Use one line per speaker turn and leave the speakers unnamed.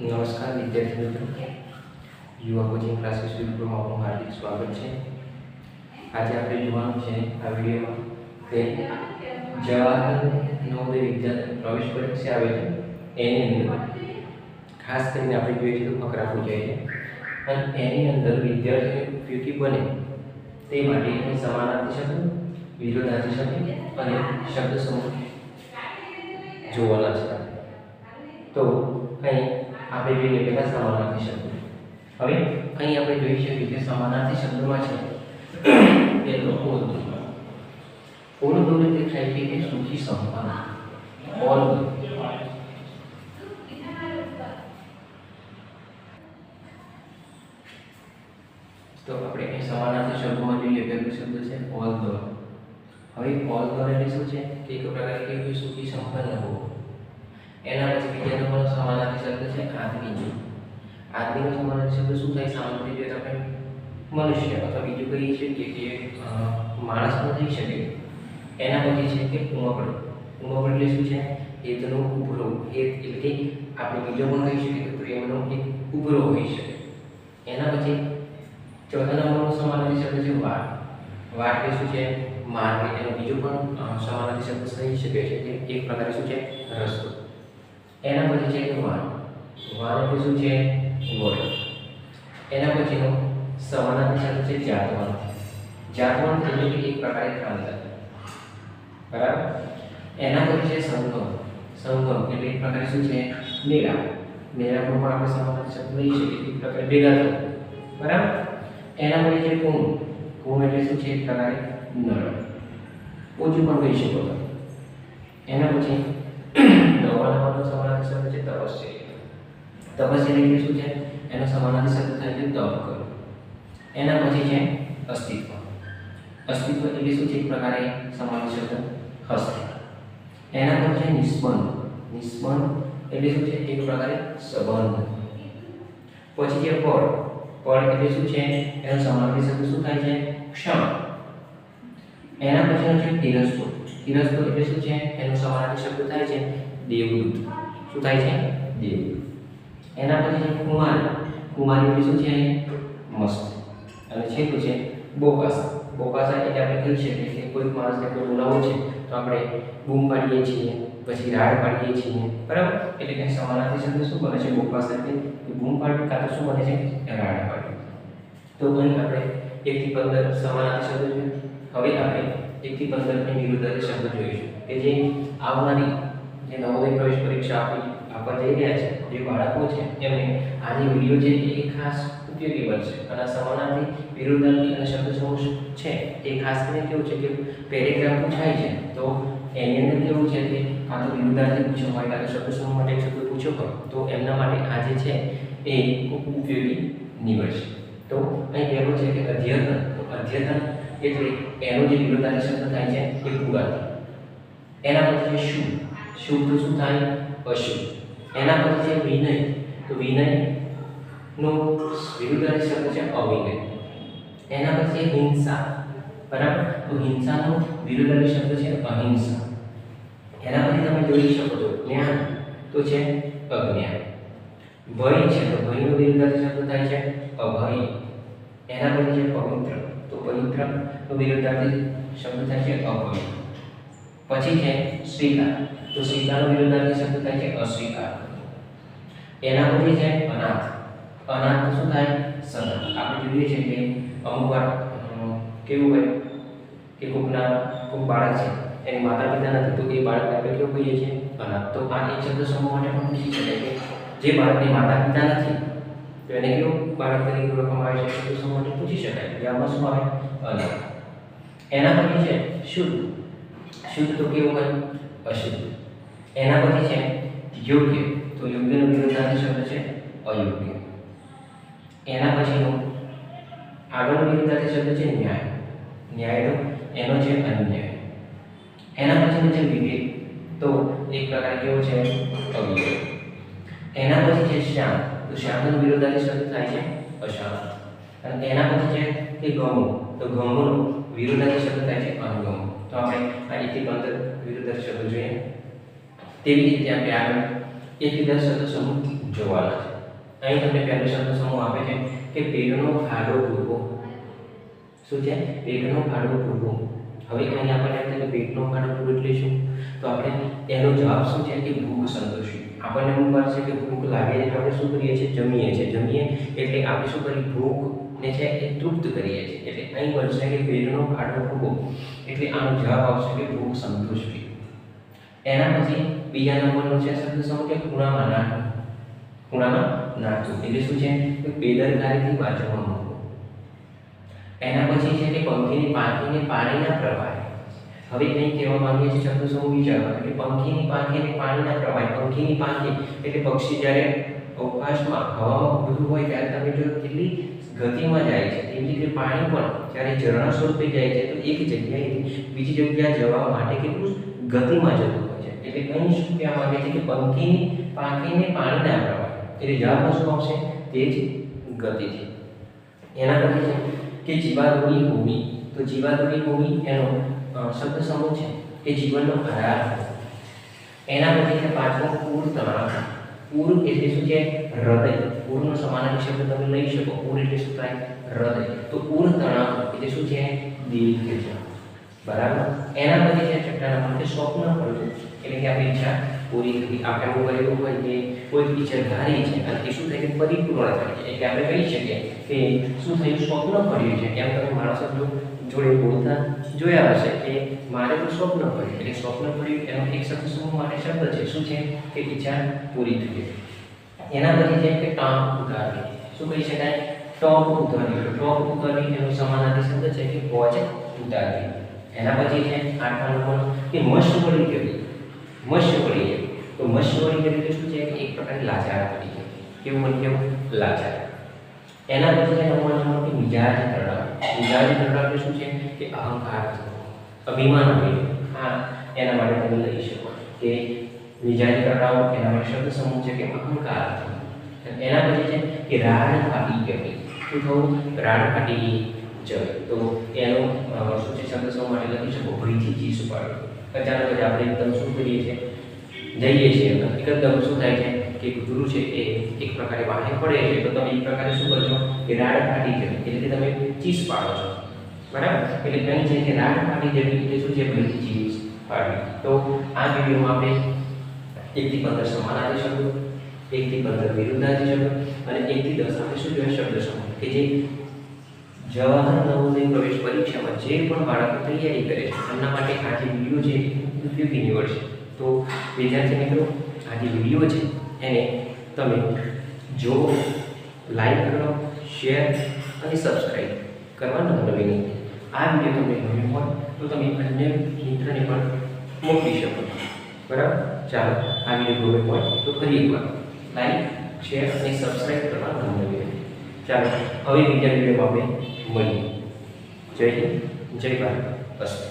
નમસ્કાર વિદ્યાર્થી મિત્રો. યુવા કોચિંગ ક્લાસીસ યુટ્યુબમાં આપનું હાર્દિક સ્વાગત છે. આજે આપણે જોવાનું છે આ વિડીયોમાં કે જવાહર નવોદય વિદ્યાર્થી પ્રવેશ પરીક્ષા આવે છે. એની અંદર ખાસ કરીને આપણે જોઈએ તો ફકરા પૂછાય છે. અને એની અંદર વિદ્યાર્થીઓ ઉપયોગી બને તે માટે એને શકે, વિરોધ આપી શકે અને શબ્દ સમૂહ જોવાના છે. તો અહીં આપણે જોઈએ પહેલા સમાનાર્થી શબ્દ. હવે અહીં આપણે જોઈ શકીએ કે સમાનાર્થી શબ્દમાં છે પહેલો ઓલ ઓલ એટલે થાય છે કે સુખી સંપન્ન? ઓલ તો આપણે અહીં સમાનાર્થી શબ્દમાં જોઈએ પહેલો શબ્દ છે ઓલ ધ હવે ઓલ ધ એટલે શું છે? કે એક પ્રકારે કેવું સુખી સંપન્ન હોવું એના પછી બીજા નંબરનો સમાનાર્થી શબ્દ છે આદમી આદમીનો સમાનાર્થી શબ્દ શું થાય? સામાન્ય રીતે આપણે મનુષ્ય અથવા બીજું કહીએ છીએ કે જે માણસ પણ થઈ શકે. એના પછી છે કે ઉમકડ ઉમકડ એટલે શું છે? હેતનો ઉભરો. હેત એટલે કે આપણે બીજો પણ કહી શકીએ કે પ્રેમનો એક ઉભરો હોઈ શકે. એના પછી ચોથા નંબરનો સમાનાર્થી શબ્દ છે વાટ વાટ એટલે શું છે? માર્ગ એનો બીજો પણ સમાનાર્થી શબ્દ થઈ શકે છે કે એક પ્રકારે શું છે? રસ્તો. એના પછી છે કે વાન વાન એટલે શું છે? ઘોડો એના પછીનો સમાનાર્થી શબ્દ છે? જાતવાન. જાતવાન એટલે કે એક પ્રકારે ખાનદાન. બરાબર? એના પછી છે સંગમ. સંગમ એટલે એક પ્રકારે શું છે? મેળા. મેળા પર પણ આપણે સમાનાર્થી શબ્દ લઈ શકીએ. એક પ્રકારે ભેગા થવું. બરાબર? એના પછી છે કુંભ. કુંભ એટલે શું છે? એક પ્રકારે નળ. ઓછું પણ કહી શકો તમે. એના પછી નવા નવાનો સમાનાર્થી શબ્દ છે તપસ્યા તપસ્યા એટલે શું છે એનો સમાનાર્થી શબ્દ થાય છે તપ કરો એના પછી છે અસ્તિત્વ અસ્તિત્વ એટલે શું છે એક પ્રકારે સમાનાર્થી શબ્દ હસ્ત એના પછી છે નિસ્પંદ નિસ્પંદ એટલે શું છે એક પ્રકારે સંબંધ પછી છે પળ પળ એટલે શું છે એનો સમાનાર્થી શબ્દ શું થાય છે ક્ષણ એના પછીનો છે તિરસ્તો તિરસ્તો એટલે શું છે એનો સમાનાર્થી શબ્દ થાય છે દેવદૂત. શું થાય છે? દેવદૂત એના પછી છે કુમાર. કુમાર એટલે શું છે મસ્ત. અને છેલ્લું છે બોકાસા. બોકાસા એટલે આપણે કહી શકીએ કે કોઈ માણસને કોઈ બોલાવવું છે તો આપણે બૂમ પાડીએ છીએ, પછી રાડ પાડીએ છીએ. બરાબર? એટલે કે સમાનાર્થી શબ્દ શું બને છે એટલે કે બૂમ પાડી કાં તો શું બને છે? રાડ પાડી તો અહીં આપણે એકથી પંદર સમાનાર્થી શબ્દ જોઈએ હવે આપણે એકથી પંદરની વિરુદ્ધ શબ્દ જોઈશું. કે જે આવનારી જે નવોદય પ્રવેશ પરીક્ષા આપી આપવા જઈ રહ્યા છે. જે બાળકો છે એમને આજે વીડિયો છે એ ખાસ ઉપયોગી બનશે. અને સમાનાર્થી વિરુદ્ધાર્થી અને શબ્દ સમૂહ છે, એ ખાસ કરીને કેવું છે કે પેરેગ્રાફ પૂછાય છે, તો એની અંદર કેવું છે કે કાં તો વિરુદ્ધાર્થી પૂછ્યો હોય, કાં તો શબ્દ સમૂહ માટે શબ્દ પૂછ્યો હોય, તો એમના માટે આ જે છે એ ખૂબ ઉપયોગી નીવડશે. તો અહીં કહેવું છે કે અધ્યતન, તો અધ્યતન એટલે એનો જે વિરોધાર્થી શબ્દ થાય છે એ પુરાથી એના પછી છે શુભ શું થાય? અશુભ. એના પછી છે વિનય, તો વિનયનો વિરુદ્ધ વિરુદ્ધાર્થી શબ્દ છે અવિનય. એના પછી હિંસા, બરાબર? તો હિંસાનો વિરુદ્ધ શબ્દ છે અહિંસા. એના પછી તમે જોઈ શકો છો જ્ઞાન, તો છે અજ્ઞાન. ભય છે, તો ભયનો વિરુદ્ધ શબ્દ થાય છે અભય. એના પછી છે પવિત્ર, તો પવિત્ર વિરુદ્ધાર્થી શબ્દ થાય છે અભય. પછી છે સ્વીકાર તો સ્વીકારનો વિરોધાર્થી શબ્દ થાય છે અસ્વીકાર. એના પછી છે અનાથ. અનાથ તો શું થાય? સનાથ આપણે જોઈએ છે કે અમુક વાર કેવું હોય કે કોકના, કોક બાળક છે, એની માતા પિતા નથી, તો એ બાળકને આપણે કેવું કહીએ છીએ? અનાથ. તો આ એક શબ્દ સમૂહ માટે પણ પૂછી શકાય કે જે બાળકની માતા પિતા નથી, તો એને કેવું બાળક તરીકે ઓળખવામાં આવે છે? શબ્દ સમૂહ માટે પૂછી શકાય કે આમાં શું આવે? અનાથ. એના પછી છે શુદ્ધ. શુદ્ધ તો કેવું હોય? અશુદ્ધ. એના પછી છે, યોગ્ય. તો યોગ્યનો વિરોધાર્થી શબ્દ છે, અયોગ્ય. એના પછીનો આગળનો વિરોધાર્થી શબ્દ છે, ન્યાય. ન્યાયનો એનો છે, અન્યાય. એના પછીનો છે, વિવેક. તો એક પ્રકાર કેવો છે, અવિવેક. એના પછી છે શાંત તો શ્યામનો વિરોધાર્થી શબ્દ થાય છે, અશાંત. અને એના પછી છે, કે ગમો. તો ગમોનો વિરોધાર્થી શબ્દ થાય છે અનુગમો તો આપણે આ એકથી પંદર વિરોધાર્થી શબ્દ જોઈએ. તેવી રીતે આપણે આગળ એકથી દસ શબ્દ સમૂહ જોવાના છે. અહીં તમને પહેલો શબ્દ સમૂહ આપે છે કે પેટનો ફાડો પૂરવો શું છે? પેટનો ખાડો પૂરવો હવે અહીં આપણને એમ કે પેટનો ખાડો પૂરો એટલે શું? તો આપણે એનો જવાબ શું છે? કે ભૂખ સંતોષવી. આપણને એવું વાર છે કે ભૂખ લાગે છે આપણે શું કરીએ છીએ? જમીએ છીએ. જમીએ એટલે આપણે શું કરીએ? ભૂખ ને છે એ તૃપ્ત કરીએ છીએ. એટલે અહીં બનશે કે પેટનો ખાડો પૂરવો એટલે આનો જવાબ આવશે કે ભૂખ સંતોષવી. એના પછી બીજા નંબરનો છે શબ્દ સમૂહ કે ખૂણામાં નાખવું ખૂણામાં નાખવું એટલે શું છે? કે બેદરકારીથી બાજુમાં મૂકવું એના પછી છે કે પંખીની પાંખીને પાણીના પ્રવાહે. હવે કંઈ કહેવા માંગીએ છીએ શબ્દ સમૂહ વિચારવા કે પંખીની પાંખીને પાણીના પ્રવાહે. પંખીની પાંખી એટલે પક્ષી જ્યારે અવકાશમાં હવામાં ઉડતું હોય ત્યારે તમે જો કેટલી ગતિમાં જાય છે. તેવી રીતે પાણી પણ જ્યારે ઝરણા સ્વરૂપે જાય છે, તો એક જગ્યાએથી બીજી જગ્યાએ જવા માટે કેટલું ગતિમાં જતું એટલે કંઈ શું કહેવા માંગે છે કે પંખીની, પાંખીને પાણીના પ્રવાહે એટલે જવાબ શું આવશે? તે જ છે. એના પછી છે કે જીવાદોની ભૂમિ, તો જીવાદોની ભૂમિ એનો શબ્દ સમૂહ છે કે જીવનનો આધાર એના પછી છે પાંચમો પૂર તણાવ પૂર એટલે શું છે? હૃદય. પૂરનો સમાનાર્થી શબ્દ તમે લઈ શકો. પૂર એટલે શું થાય? હૃદય. તો પૂર તણાવ એટલે શું છે? દિલ કે બરાબર? એના પછી છે છઠ્ઠા નંબર કે સ્વપ્ન પડવું એટલે કે આપણી ઈચ્છા પૂરી થતી આપણે એવું એવું હોય કે કોઈ ટીચર ધારી છે, અને એ શું થાય કે પરિપૂર્ણ થાય છે. એટલે આપણે કહી શકીએ કે શું થયું? સ્વપ્ન પડ્યું છે. એમ તમે માણસો જો જોડે બોલતા જોયા હશે કે મારે તો સ્વપ્ન પડ્યું એટલે સ્વપ્ન પડ્યું એનો એક શબ્દ શું માટે શબ્દ છે? શું છે? કે ઈચ્છા પૂરી થઈ એના પછી છે કે ટાંક ઉતારવી. શું કહી શકાય? ટોપ ઉતારવી. ટોપ ઉતારવી એનો સમાનાર્થી શબ્દ છે કે પહોંચ ઉતારવી. એના પછી છે આઠમા નંબરનો કે મશવરી પડી મશવરી તો મસ્ત પડી ગયું શું છે? કે એક પ્રકારની લાચાર પડી છે. કેવું મને કેવું? લાચાર. એના પછી છે નંબર નંબર કે મિજાજ તળાવ મિજાજ એટલે શું છે? કે અહંકાર અભિમાન હોય. હા, એના માટે તમે લઈ શકો. કે મિજાજ તળાવ એના માટે શબ્દ સમૂહ છે કે અહંકાર એના પછી છે કે રાડ ફાટી જવી શું થવું રાડ ફાટી જવી તો એનો શું છે, શબ્દ સૌ માટે લખી શકો? ભયથી ચીસ સુપાડો અચાનક જ આપણે એકદમ શું કરીએ છીએ? જઈએ છીએ. એકદમ શું થાય છે? કે ગુરુ છે, એ એક પ્રકારે વાહે પડે છે. તો તમે એક પ્રકારે શું કરશો કે રાડ ફાટી જાય. એટલે કે તમે ચીસ પાડો છો. બરાબર? એટલે કંઈ છે કે રાડ ફાટી જવી એટલે શું છે? ભયથી ચીસ પાડવી. તો આ વિડીયોમાં આપણે એકથી પંદર સમાન આપી શકું. એકથી પંદર વિરુદ્ધ આપી શકો. અને એકથી દસ આપણે શું જોઈએ શબ્દ સમૂહ. કે જે જવાહર નવોદય પ્રવેશ પરીક્ષામાં જે પણ બાળકો તૈયારી કરે છે, એમના માટે આ જે વીડિયો છે ઉપયોગી નીવડશે. તો વિદ્યાર્થી મિત્રો, આ જે વીડિયો છે, એને તમે જો લાઈક કરો, શેર અને સબસ્ક્રાઈબ કરવાનું ભૂલવી નહીં. આ વીડિયો તમને ગમ્યો હોય, તો તમે અન્ય મિત્રને પણ મોકલી શકો છો. બરાબર? ચાલો, આ વીડિયો ગમ્યો હોય, તો ફરી એકવાર લાઈક, શેર અને સબસ્ક્રાઈબ કરવાનું ભૂલવી ચાલો હવે બીજા વિડીયોમાં આપણે મળીએ જય હિન્દ. જય ભારત. બસ.